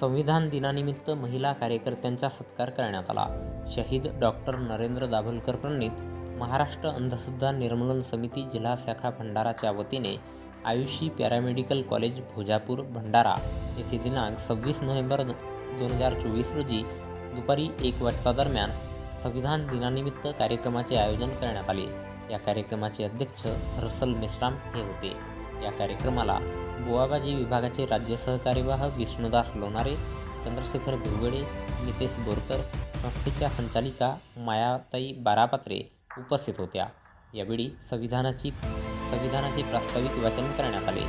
संविधान दिनानिमित्त महिला कार्यकर्त्यांचा सत्कार करण्यात आला. शहीद डॉक्टर नरेंद्र दाभोलकर प्रणित महाराष्ट्र अंधश्रद्धा निर्मूलन समिती जिल्हा शाखा भंडाराच्या वतीने आयुषी पॅरामेडिकल कॉलेज भोजापूर भंडारा येथे दिनांक सव्वीस नोव्हेंबर दोन हजार चोवीस रोजी दुपारी एक वाजता दरम्यान संविधान दिनानिमित्त कार्यक्रमाचे आयोजन करण्यात आले. या कार्यक्रमाचे अध्यक्ष रसल मेश्राम हे होते. या कार्यक्रमाला बुवाबाजी विभागाचे राज्य सहकार्यवाह विष्णुदास लोणारे चंद्रशेखर भिवगडे नितेश बोरकर संस्थेच्या संचालिका मायाताई बारापात्रे उपस्थित होत्या. यावेळी संविधानाची संविधानाचे प्रास्ताविक वाचन करण्यात आले.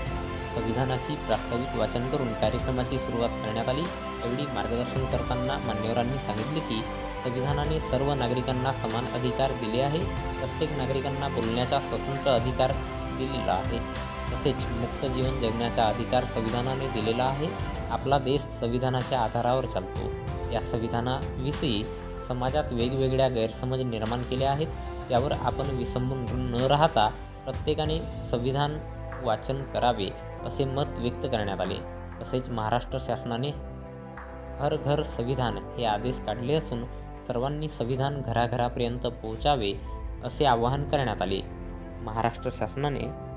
संविधानाची प्रास्ताविक वाचन करून कार्यक्रमाची सुरुवात करण्यात आली. यावेळी मार्गदर्शन करताना मान्यवरांनी सांगितले की संविधानाने सर्व नागरिकांना समान अधिकार दिले आहे. प्रत्येक नागरिकांना बोलण्याचा स्वतंत्र अधिकार दिलेला आहे. तसेच मुक्त जीवन जगण्याचा अधिकार संविधानाने दिलेला आहे. आपला देश संविधानाच्या आधारावर चालतो. या संविधानाविषयी समाजात वेगवेगळ्या गैरसमज निर्माण केले आहेत. यावर आपण विसंबून न राहता प्रत्येकाने संविधान वाचन करावे असे मत व्यक्त करण्यात आले. तसेच महाराष्ट्र शासनाने हर घर संविधान हे आदेश काढले असून सर्वांनी संविधान घराघरापर्यंत पोहोचावे असे आवाहन करण्यात आले. महाराष्ट्र शासनाने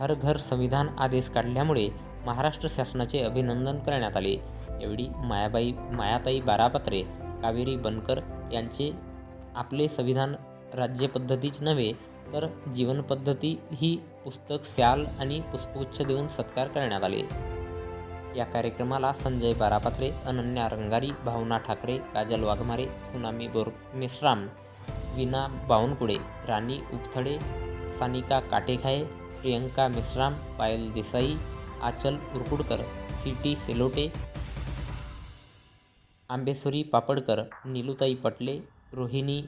हर घर संविधान आदेश काढल्यामुळे महाराष्ट्र शासनाचे अभिनंदन करण्यात आले. एवढी मायाबाई मायाताई बारापत्रे कावेरी बनकर यांचे आपले संविधान राज्यपद्धतीच नव्हे तर जीवनपद्धती ही पुस्तक स्याल आणि पुष्पगुच्छ देऊन सत्कार करण्यात आले. या कार्यक्रमाला संजय बारापात्रे अनन्या रंगारी भावना ठाकरे काजल वाघमारे सुनामी बोर मेश्राम विना बावनकुळे राणी उपथडे सानिका काटेखाये प्रियंका मेश्राम पायल देसाई आचल उरकुडकर सी टी सेलोटे आंबेश्वरी पापडकर निलुताई पटले रोहिणी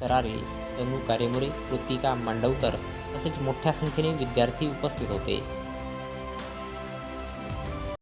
तरारे तनू कारेमोरे कृतिका मांडवकर तसेच मोठ्या संख्येने विद्यार्थी उपस्थित होते.